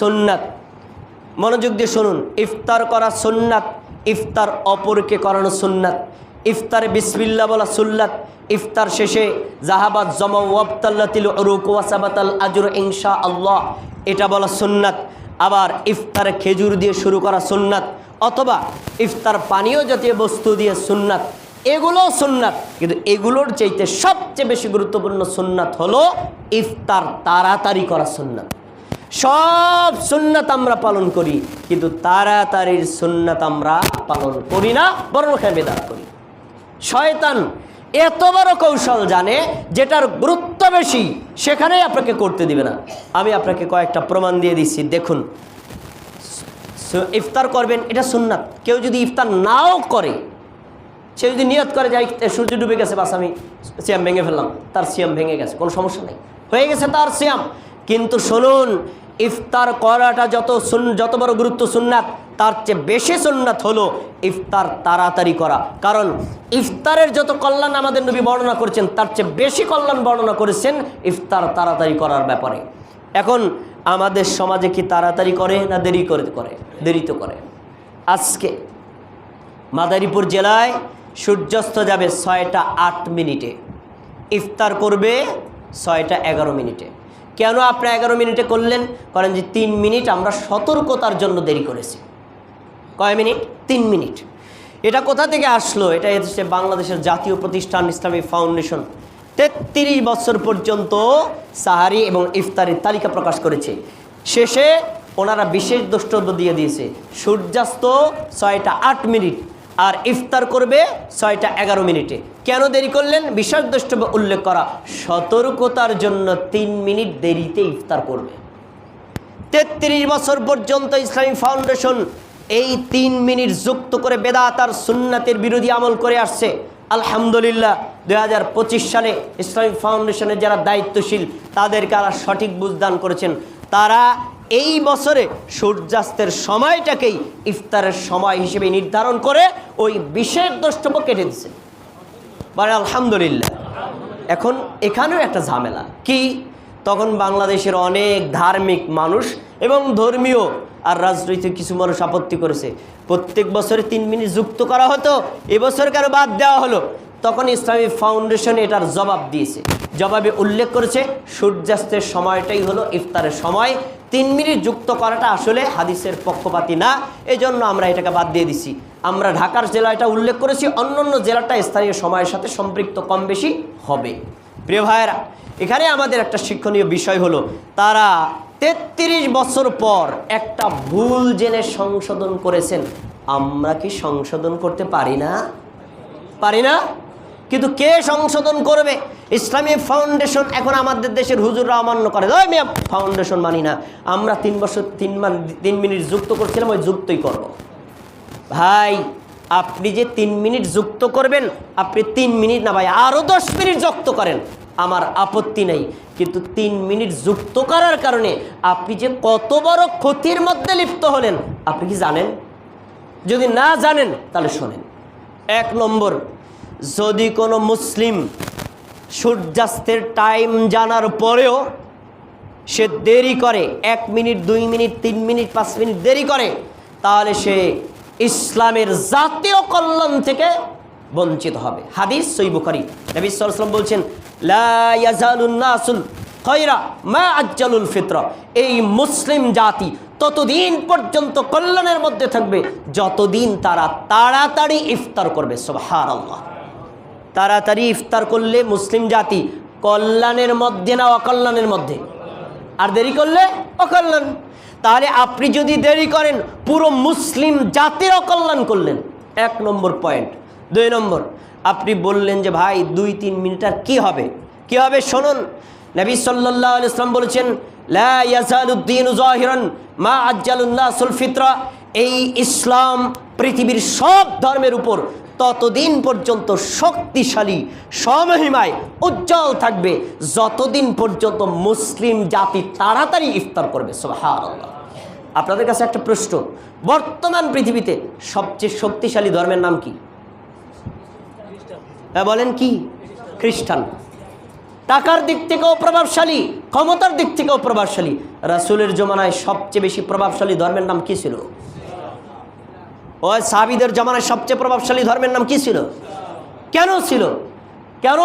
সুন্নাত। মনোযোগ দিয়ে শুনুন। ইফতার করা সুন্নাত, ইফতার অপরকে করানো সুন্নাত। ইফতারে বিসমিল্লা বলা সুন্নাত। ইফতার শেষে জাহাবাদ জমা আজর ইনশা আল্লাহ এটা বলা সুন্নাত। আবার ইফতারে খেজুর দিয়ে শুরু করা সুন্নাত, অথবা ইফতার পানীয় জাতীয় বস্তু দিয়ে সুন্নাত। এগুলোও সুন্নাত, কিন্তু এগুলোর চাইতে সবচেয়ে বেশি গুরুত্বপূর্ণ সুন্নাত হলো ইফতার তাড়াতাড়ি করা সুন্নাত। সব সুন্নাত আমরা পালন করি, কিন্তু তাড়াতাড়ির সুন্নাত আমরা পালন করি না, বরং ওখানে বেদাত করি। শয়তান এত বড় কৌশল জানে, যেটার গুরুত্ব বেশি, সেখানেই আপনাকে করতে দিবে না। আমি আপনাকে কয়েকটা প্রমাণ দিয়ে দিচ্ছি, দেখুন। ইফতার করবেন, এটা সুন্নাত। কেউ যদি ইফতার নাও করে, সে যদি নিয়ত করে যাই সূর্য ডুবে গেছে, বাস আমি সিয়াম ভেঙে ফেললাম, তার সিয়াম ভেঙে গেছে, কোনো সমস্যা নেই। হয়ে গেছে তার সিয়াম। কিন্তু শুনুন ইফতার করাটা যত যত বড় গুরুত্ব সুন্নাত, তার চেয়ে বেশি সুন্নাত হলো ইফতার তাড়াতাড়ি করা। কারণ ইফতারের যত কল্যাণ আমাদের নবী বর্ণনা করেছেন, তার চেয়ে বেশি কল্যাণ বর্ণনা করেছেন ইফতার তাড়াতাড়ি করার ব্যাপারে। এখন আমাদের সমাজে কি তাড়াতাড়ি করে না দেরি করে করে? দেরি তো করে। আজকে মাদারীপুর জেলায় সূর্যাস্ত যাবে ছয়টা আট মিনিটে। ইফতার করবে ছয়টা এগারো মিনিটে। কেন আপনি এগারো মিনিটে করলেন? করেন যে তিন মিনিট আমরা সতর্কতার জন্য দেরি করেছি। কয় মিনিট? তিন মিনিট। এটা কোথা থেকে আসলো? এটা হচ্ছে বাংলাদেশের জাতীয় প্রতিষ্ঠান ইসলামী ফাউন্ডেশন। তেত্রিশ বছর পর্যন্ত সাহারি এবং ইফতারির তালিকা প্রকাশ করেছে। শেষে ওনারা বিশেষ দ্রষ্টব্য দিয়ে দিয়েছে। সূর্যাস্ত ছয়টা আট মিনিট আর ইফতার করবে ছয়টা এগারো মিনিটে। কেন দেরি করলেন? বিশেষ দ্রষ্টব্য উল্লেখ করা। সতর্কতার জন্য তিন মিনিট দেরিতে ইফতার করবে। তেত্রিশ বছর পর্যন্ত ইসলামী ফাউন্ডেশন এই তিন মিনিট যুক্ত করে বেদাত আর সুন্নাতের বিরোধী আমল করে আসছে। আলহামদুলিল্লাহ দু হাজার পঁচিশ সালে ইসলামিক ফাউন্ডেশনের যারা দায়িত্বশীল, তাদেরকে তারা সঠিক বুঝদান করেছেন। তারা এই বছরে সূর্যাস্তের সময়টাকেই ইফতারের সময় হিসেবে নির্ধারণ করে ওই বিশেষ দ্রষ্টব্য কেটে দিচ্ছে মানে আলহামদুলিল্লাহ, এখন এখানেও একটা ঝামেলা। কি? তখন বাংলাদেশের অনেক ধার্মিক মানুষ এবং ধর্মীয় আর রাজনৈতিক কিছু মানুষ আপত্তি করেছে। প্রত্যেক বছরে তিন মিনিট যুক্ত করা হতো, এবছর কেন বাদ দেওয়া হলো? তখন ইসলামী ফাউন্ডেশন এটার জবাব দিয়েছে। জবাবে উল্লেখ করেছে, সূর্যাস্তের সময়টাই হলো ইফতারের সময়। তিন মিনিট যুক্ত করাটা আসলে হাদিসের পক্ষপাতি না, এজন্য আমরা এটাকে বাদ দিয়ে দিছি। আমরা ঢাকার জেলা এটা উল্লেখ করেছি অন্য অন্য জেলাটা স্থানীয় সময়ের সাথে সম্পৃক্ত কম বেশি হবে। প্রিয় ভাইয়েরা, এখানে আমাদের একটা শিক্ষণীয় বিষয় হলো, তারা তেত্রিশ বছর পর একটা ভুল জেনে সংশোধন করেছেন। আমরা কি সংশোধন করতে পারি না? পারি না? কিন্তু কে সংশোধন করবে? ইসলামী ফাউন্ডেশন এখন আমাদের দেশের হুজুররা অমান্য করে। ফাউন্ডেশন মানি না। আমরা তিন বছর, তিন মান, তিন মিনিট যুক্ত করছিলাম, ওই যুক্তই করব। ভাই, আপনি যে তিন মিনিট যুক্ত করবেন, আপনি তিন মিনিট না ভাই আরও দশ মিনিট যুক্ত করেন। আমার আপত্তি নেই। কিন্তু তিন মিনিট যুক্ত করার কারণে আপনি যে কত বড় ক্ষতির মধ্যে লিপ্ত হলেন, আপনি কি জানেন? যদি না জানেন, তাহলে শোনেন। এক নম্বর, যদি কোনো মুসলিম সূর্যাস্তের টাইম জানার পরেও সে দেরি করে, এক মিনিট, দুই মিনিট, তিন মিনিট, পাঁচ মিনিট দেরি করে, তাহলে সে ইসলামের জাতীয় কল্যাণ থেকে বঞ্চিত হবে। হাদিস সই বুখারি। নবী বলছেন মা ফিত্র। এই মুসলিম জাতি ততদিন পর্যন্ত কল্যাণের মধ্যে থাকবে, যতদিন তারা তাড়াতাড়ি ইফতার করবে। সুবহানাল্লাহ। তাড়াতাড়ি ইফতার করলে মুসলিম জাতি কল্যাণের মধ্যে না অকল্যাণের মধ্যে? আর দেরি করলে অকল্যাণ। তাহলে আপনি যদি দেরি করেন, পুরো মুসলিম জাতির অকল্যাণ করলেন। এক নম্বর পয়েন্ট দুই নম্বর, আপনি বললেন যে, ভাই, দুই, তিন মিনিট আর কী হবে? কী হবে? শুনুন। নবী সাল্লাহ ইসলাম বলেছেন মা আজ্জালুল্লাহ সুলফিত্রা এই ইসলাম পৃথিবীর সব ধর্মের উপর ততদিন পর্যন্ত শক্তিশালী, সমহিমায়, উজ্জ্বল থাকবে। যতদিন পর্যন্ত মুসলিম জাতি তাড়াতাড়ি ইফতার করবে। সুবহানাল্লাহ। আপনাদের কাছে একটা প্রশ্ন। বর্তমান পৃথিবীতে সবচেয়ে শক্তিশালী ধর্মের নাম কি? হ্যাঁ বলেন কি? খ্রিস্টান। টাকার দিক থেকেও প্রভাবশালী, ক্ষমতার দিক থেকেও প্রভাবশালী। রাসুলের জমানায় সবচেয়ে বেশি প্রভাবশালী ধর্মের নাম কি ছিল? ও সাহাবিদের জমানায় সবচেয়ে প্রভাবশালী ধর্মের নাম কি ছিল? কেন ছিল? কেন?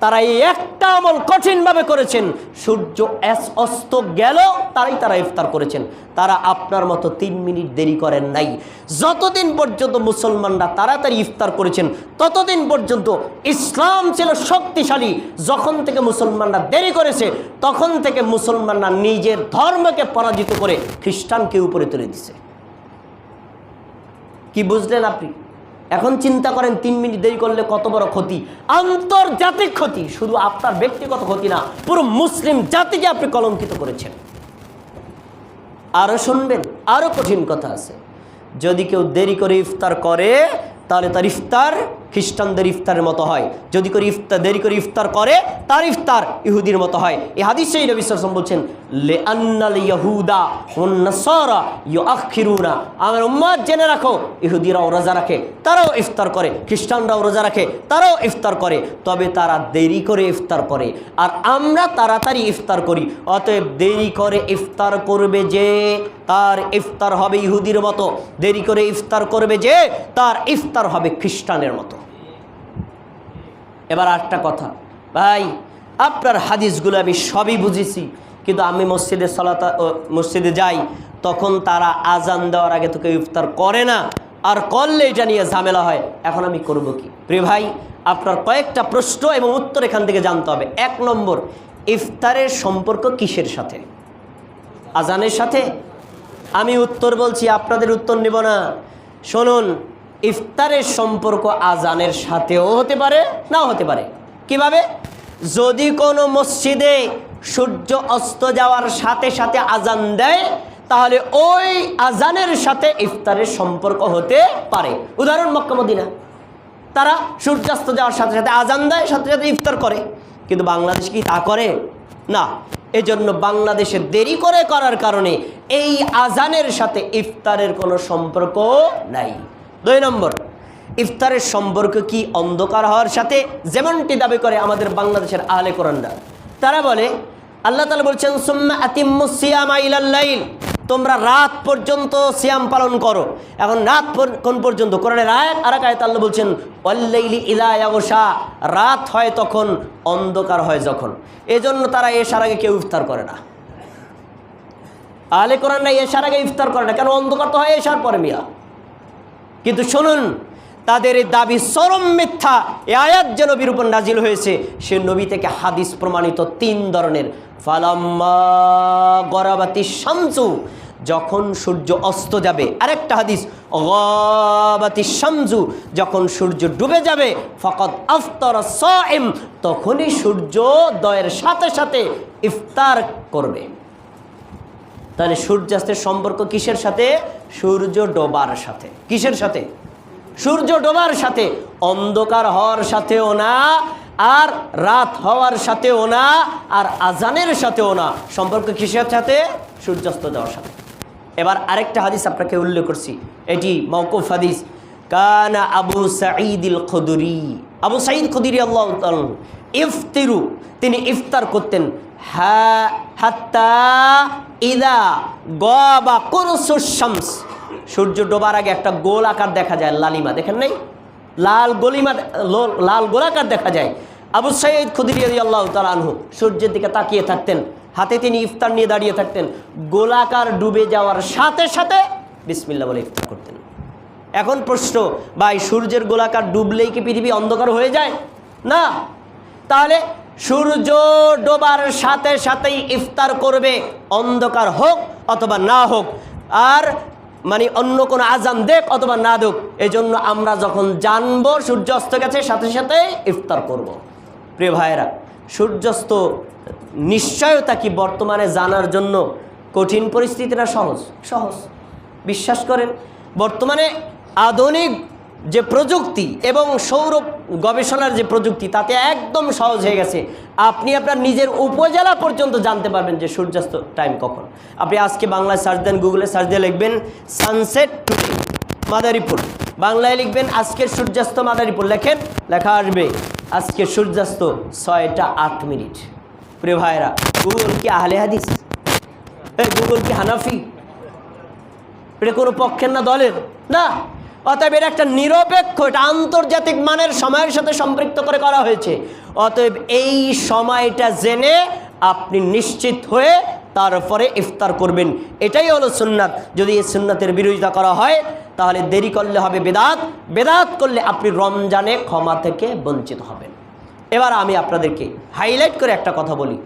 তারা এই একটা আমল কঠিনভাবে করেছেন। সূর্য এস অস্ত গেল, তারাই তারা ইফতার করেছেন। তারা আপনার মতো তিন মিনিট দেরি করেন নাই। যতদিন পর্যন্ত মুসলমানরা তাড়াতাড়ি ইফতার করেছেন, ততদিন পর্যন্ত ইসলাম ছিল শক্তিশালী। যখন থেকে মুসলমানরা দেরি করেছে, তখন থেকে মুসলমানরা নিজের ধর্মকে পরাজিত করে খ্রিস্টানকে উপরে তুলে দিছে। কি বুঝলেন আপনি? এখন চিন্তা করেন, তিন মিনিট দেরি করলে কত বড় ক্ষতি? আন্তর্জাতিক ক্ষতি, শুধু আপনার ব্যক্তিগত ক্ষতি না, পুরো মুসলিম জাতিকে আপনি কলঙ্কিত করেছেন। আরও শুনবেন আরও কঠিন কথা আছে। যদি কেউ দেরি করে ইফতার করে, তাহলে তার ইফতার খ্রিস্টানদের ইফতারের মতো হয়। যদি করে ইফতার দেরি করে ইফতার করে, তার ইফতার ইহুদির মতো হয়। এই হাদিসেই নবী বলছেন লে আন্নাল ইয়াহুদা নাসারা ইউআখিরুনা। আমার উম্মাত জেনে রাখো, ইহুদিরাও রোজা রাখে, তারাও ইফতার করে। খ্রিস্টানরাও রোজা রাখে, তারাও ইফতার করে। তবে তারা দেরি করে ইফতার করে। আর আমরা তাড়াতাড়ি ইফতার করি। অতএব দেরি করে ইফতার করবে যে, তার ইফতার হবে ইহুদির মতো। দেরি করে ইফতার করবে যে, তার ইফতার হবে খ্রিস্টানের মতো। এবার আরেকটা কথা। ভাই, আপনার হাদিসগুলো আমি সবই বুঝেছি, কিন্তু আমি মসজিদে সলাতা মসজিদে যাই, তখন তারা আজান দেওয়ার আগে তোকে ইফতার করে না, আর করলে এটা নিয়ে ঝামেলা হয়। এখন আমি করব কি? প্রিয় ভাই, আপনার কয়েকটা প্রশ্ন এবং উত্তর এখান থেকে জানতে হবে। এক নম্বর, ইফতারের সম্পর্ক কিসের সাথে? আজানের সাথে? আমি উত্তর বলছি, আপনাদের উত্তর নেব না। শুনুন ইফতারের সম্পর্ক আজানের সাথেও হতে পারে, নাও হতে পারে। কীভাবে? যদি কোনো মসজিদে সূর্য অস্ত যাওয়ার সাথে সাথে আজান দেয়, তাহলে ওই আজানের সাথে ইফতারের সম্পর্ক হতে পারে। উদাহরণ মক্কামদিনা তারা সূর্যাস্ত যাওয়ার সাথে সাথে আজান দেয়, সাথে সাথে ইফতার করে। কিন্তু বাংলাদেশ কি তা করে? না। এজন্য বাংলাদেশে দেরি করে করার কারণে এই আজানের সাথে ইফতারের কোনো সম্পর্ক নাই। দুই নম্বর, ইফতারের সম্পর্ক কি অন্ধকার হওয়ার সাথে? যেমনটি দাবি করে আমাদের বাংলাদেশের আহলে কোরআনরা। তারা বলে, আল্লাহ তালা বলছেন, সুম্মা তোমরা রাত পর্যন্ত সিয়াম পালন করো। এখন রাত কোন পর্যন্ত? কোরআনের আয়াত আর এক আল্লাহ বলছেন অল্লাইলি ইলায়াগোসা রাত হয় তখন, অন্ধকার হয় যখন। এজন্য তারা এসার আগে কেউ ইফতার করে না। আলে কোরআন না এসার আগে ইফতার করে না। কেন? অন্ধকার তো হয় এসার পরে মিয়া। কিন্তু শুনুন, তাদের দাবি চরম মিথ্যা। এ আয়াত যে নবীর উপর নাজিল হয়েছে, সে নবী থেকে হাদিস প্রমাণিত তিন ধরনের। ফালাম্মা গরাবাতি শামসু, যখন সূর্য অস্ত যাবে, আরেকটা হাদিস গবাতি শামসু, যখন সূর্য ডুবে যাবে ফকত আফতর সাইম, তখনই সূর্য দয়ের সাথে সাথে ইফতার করবে। তাহলে সূর্যাস্তের সম্পর্ক কিসের সাথে? সূর্য ডোবার সাথে। কিসের সাথে? সূর্য ডোবার সাথে। অন্ধকার হওয়ার সাথেও না, আর রাত হওয়ার সাথেও না, আর আজানের সাথেও না। সম্পর্ক কিসের সাথে? সূর্যাস্ত যাওয়ার সাথে। এবার আরেকটা হাদিস আপনাকে উল্লেখ করছি। এটি মৌকুফ হাদিস। কানা আবু সাঈদিল খুদরি। আবু সাঈদ খুদরি আল্লাহ ইফতিরু। তিনি ইফতার করতেন। ইদা কুরসুস শামস। সূর্য ডোবার আগে একটা গোল আকার দেখা যায়, লালিমা। দেখেন নাই? লাল গলিমা লাল গোলাকার দেখা যায়। আবু সাইদ খুদিরি আল্লাহ আনহু সূর্যের দিকে তাকিয়ে থাকতেন। হাতে তিনি ইফতার নিয়ে দাঁড়িয়ে থাকতেন। গোলাকার ডুবে যাওয়ার সাথে সাথে বিসমিল্লা বলে ইফতার করতেন। এখন প্রশ্ন, ভাই, সূর্যের গোলাকার ডুবলেই কি পৃথিবী অন্ধকার হয়ে যায়? না। তাহলে সূর্য ডোবার সাথে সাথেই ইফতার করবে, অন্ধকার হোক অথবা না হোক। আর মানে অন্য কোনো আজান দেখ অথবা না দেখ এই জন্য আমরা যখন জানব সূর্য অস্ত গেছে, সাথে সাথে ইফতার করব। প্রিয় ভাইয়েরা, সূর্যাস্ত নিশ্চয়তা কি বর্তমানে জানার জন্য কঠিন পরিস্থিতিটা সহজ? সহজ। বিশ্বাস করেন, বর্তমানে আধুনিক যে প্রযুক্তি এবং সৌর গবেষণার যে প্রযুক্তি, তাতে একদম সহজ হয়ে গেছে। আপনি আপনার নিজের উপজেলা পর্যন্ত জানতে পারবেন যে সূর্যাস্ত টাইম কখন। আপনি আজকে বাংলায় সার্চ দেন গুগলে সার্চ দিয়ে লিখবেন সানসেট টুডে মাদারীপুর। বাংলায় লিখবেন আজকের সূর্যাস্ত মাদারীপুর। লেখেন, লেখা আসবে, আজকে সূর্যাস্ত ছয়টা আট মিনিট। প্রিয় ভাইরা গুগল কি আহলে হাদিস? গুগল কি হানাফি? এটা কোনো পক্ষের না দলের? না। অতএব এর একটা নিরপেক্ষ, এটা আন্তর্জাতিক মানের সময়ের সাথে সম্পৃক্ত করে করা হয়েছে। অতএব এই সময়টা জেনে আপনি নিশ্চিত হয়ে তারপরে ইফতার করবেন। এটাই হলো সুন্নাত। যদি এই সুন্নাতের বিরোধিতা করা হয়, তাহলে দেরি করলে হবে বেদাত। বেদাত করলে আপনি রমজানে ক্ষমা থেকে বঞ্চিত হবেন। এবার আমি আপনাদেরকে হাইলাইট করে একটা কথা বলি।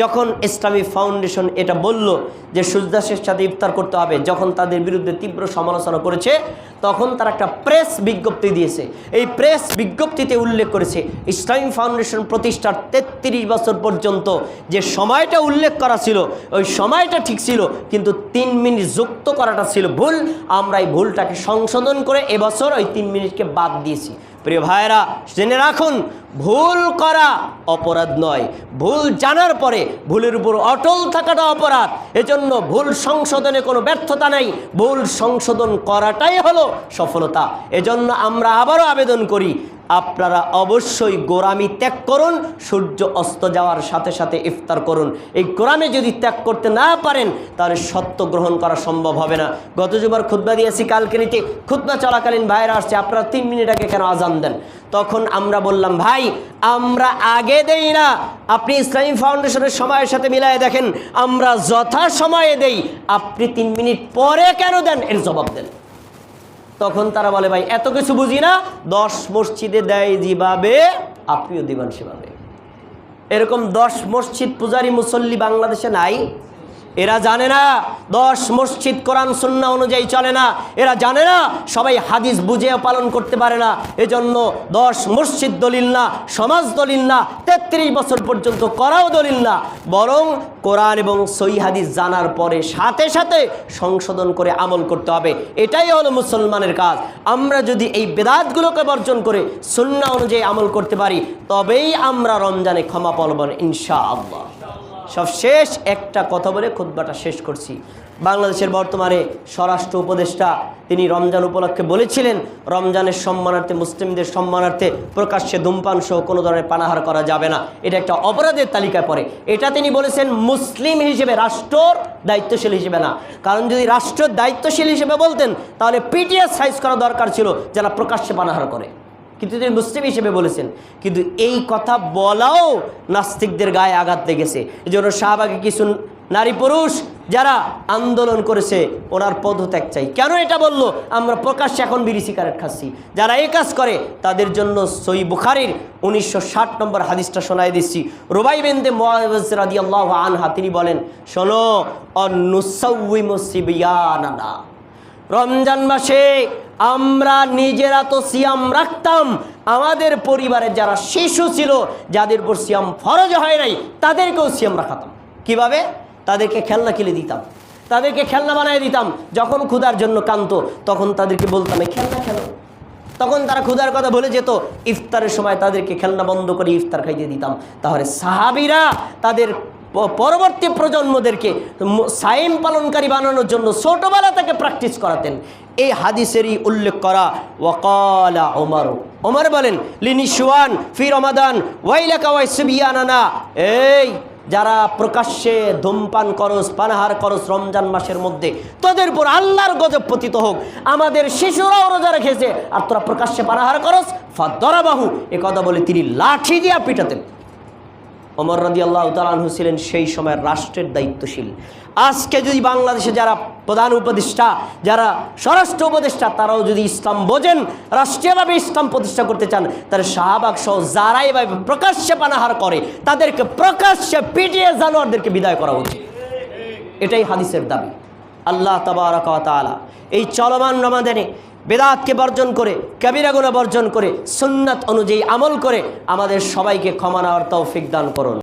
যখন ইসলামী ফাউন্ডেশন এটা বলল যে সূর্যাস্তের সাথে ইফতার করতে হবে, যখন তাদের বিরুদ্ধে তীব্র সমালোচনা করেছে, তখন তারা একটা প্রেস বিজ্ঞপ্তি দিয়েছে। এই প্রেস বিজ্ঞপ্তিতে উল্লেখ করেছে, ইসলামী ফাউন্ডেশন প্রতিষ্ঠার তেত্রিশ বছর পর্যন্ত যে সময়টা উল্লেখ করা ছিল, ওই সময়টা ঠিক ছিল, কিন্তু তিন মিনিট যুক্ত করাটা ছিল ভুল। আমরা এই ভুলটাকে সংশোধন করে এবছর ওই তিন মিনিটকে বাদ দিয়েছি। প্রিয় ভাইরা জেনে রাখুন, ভুল করা অপরাধ নয়। ভুল জানার পরে ভুলের উপর অটল থাকাটা অপরাধ। এজন্য ভুল সংশোধনে কোনো ব্যর্থতা নাই। ভুল সংশোধন করাটাই হলো সফলতা। এজন্য আমরা আবারও আবেদন করি আপনারা অবশ্যই গোরামি ত্যাগ করুন, সূর্য অস্ত যাওয়ার সাথে সাথে ইফতার করুন। এই গোরামে যদি ত্যাগ করতে না পারেন, তাহলে সত্য গ্রহণ করা সম্ভব হবে না। গত জুবার খুদ্া দিয়েছি, কালকে নিতে খুদ্া চলাকালীন ভাইরা আসছে, আপনারা তিন মিনিট আগে কেন আজান দেন? তখন আমরা বললাম, ভাই, আমরা আগে দেই না। আপনি ইসলামী ফাউন্ডেশনের সময়ের সাথে মিলায় দেখেন, আমরা যথা সময়ে দেই। আপনি তিন মিনিট পরে কেন দেন? এর জবাব দেন। তখন তারা বলে, ভাই, এত কিছু বুঝি না। দশ মসজিদে দেয় যেভাবে, আপনিও দিবেন সেভাবে। এরকম দশ মসজিদ পূজারী মুসল্লি বাংলাদেশে নাই। এরা জানে না, দশ মসজিদ কোরআন সুন্না অনুযায়ী চলে না। এরা জানে না, সবাই হাদিস বুঝেও পালন করতে পারে না। এজন্য দশ মসজিদ দলিল না, সমাজ দলিল না, তেত্রিশ বছর পর্যন্ত করাও দলিল না। বরং কোরআন এবং সই হাদিস জানার পরে সাথে সাথে সংশোধন করে আমল করতে হবে। এটাই হলো মুসলমানের কাজ। আমরা যদি এই বেদাতগুলোকে বর্জন করে সুন্না অনুযায়ী আমল করতে পারি, তবেই আমরা রমজানে ক্ষমা পালবেন ইনশা আল্লাহ সব শেষ একটা কথা বলে খুদ্বাটা শেষ করছি। বাংলাদেশের বর্তমানে স্বরাষ্ট্র উপদেষ্টা তিনি রমজান উপলক্ষে বলেছিলেন, রমজানের সম্মানার্থে, মুসলিমদের সম্মানার্থে প্রকাশ্যে ধূমপান সহ কোনো ধরনের পানাহার করা যাবে না। এটা একটা অপরাধের তালিকায় পড়ে। এটা তিনি বলেছেন মুসলিম হিসেবে রাষ্ট্রর দায়িত্বশীল হিসেবে না। কারণ যদি রাষ্ট্রের দায়িত্বশীল হিসেবে বলতেন, তাহলে পিটিএস সাইজ করা দরকার ছিল যারা প্রকাশ্যে পানাহার করে। কিন্তু তিনি মুসলিম হিসেবে বলেছেন, কিন্তু এই কথা বলাও নাস্তিকদের গায়ে আঘাত লেগেছে। এই জন্য শাহবাগে কিছু নারী পুরুষ যারা আন্দোলন করেছে, ওনার পদত্যাগ চাই। কেন এটা বলল? আমরা প্রকাশ্যে এখন বিড়ি সিগারেট খাচ্ছি। যারা এই কাজ করে, তাদের জন্য সই বুখারির উনিশশো ষাট নম্বর হাদিসটা শোনাই দিচ্ছি। রুবাই বেন্দে রাদি আল্লাহ আনহা, তিনি বলেন, শোনো অন্নুসিবিয়ানা রমজান মাসে আমরা নিজেরা তো সিয়াম রাখতাম। আমাদের পরিবারের যারা শিশু ছিল, যাদের উপর সিয়াম ফরজ হয় নাই, তাদেরকেও সিয়াম রাখাতাম। কীভাবে? তাদেরকে খেলনা খেলে দিতাম। তাদেরকে খেলনা বানিয়ে দিতাম। যখন ক্ষুধার জন্য কান্ত তখন তাদেরকে বলতাম, এই খেলনা খেলো। তখন তারা ক্ষুধার কথা বলে যেত। ইফতারের সময় তাদেরকে খেলনা বন্ধ করে ইফতার খাইতে দিতাম। তাহলে সাহাবিরা তাদের পরবর্তী প্রজন্মদেরকে সাইম পালনকারী বানানোর জন্য ছোটবেলা থেকে প্র্যাকটিস করাতেন। এই হাদিসেরই উল্লেখ করা, ওয়াকালা ওমর ওমর বলেন, লিনি সুয়ান ফি রমাদান, ওয়াইলাকা ওয়াইসবিয়ানানা এই, যারা প্রকাশ্যে ধূমপান করস, পানাহার করস রমজান মাসের মধ্যে, তোদের উপর আল্লাহর গজব পতিত হোক। আমাদের শিশুরাও রোজা রেখেছে, আর তোরা প্রকাশ্যে পানাহার করস, ফাদরাবাহু। এ কথা বলে তিনি লাঠি দিয়া পিটাতেন। অমর রাদি আল্লাহ তালাহু ছিলেন সেই সময় রাষ্ট্রের দায়িত্বশীল। আজকে যদি বাংলাদেশে যারা প্রধান উপদেষ্টা, যারা স্বরাষ্ট্র উপদেষ্টা, তারাও যদি ইসলাম বোঝেন, রাষ্ট্রীয়ভাবে ইসলাম প্রতিষ্ঠা করতে চান, তাহলে শাহবাগ সহ যারা এভাবে প্রকাশ্যে পানাহার করে, তাদেরকে প্রকাশ্যে পিটিয়ে জানোয়ারদেরকে বিদায় করা উচিত। এটাই হাদিসের দাবি। আল্লাহ তাবারক এই চলমান রমাদানে বেদাতকে বর্জন করে ক্যাবিরাগুনা বর্জন করে, সুন্নাত অনুযায়ী আমল করে আমাদের সবাইকে ক্ষমা নেওয়ার তৌফিক দান করুন।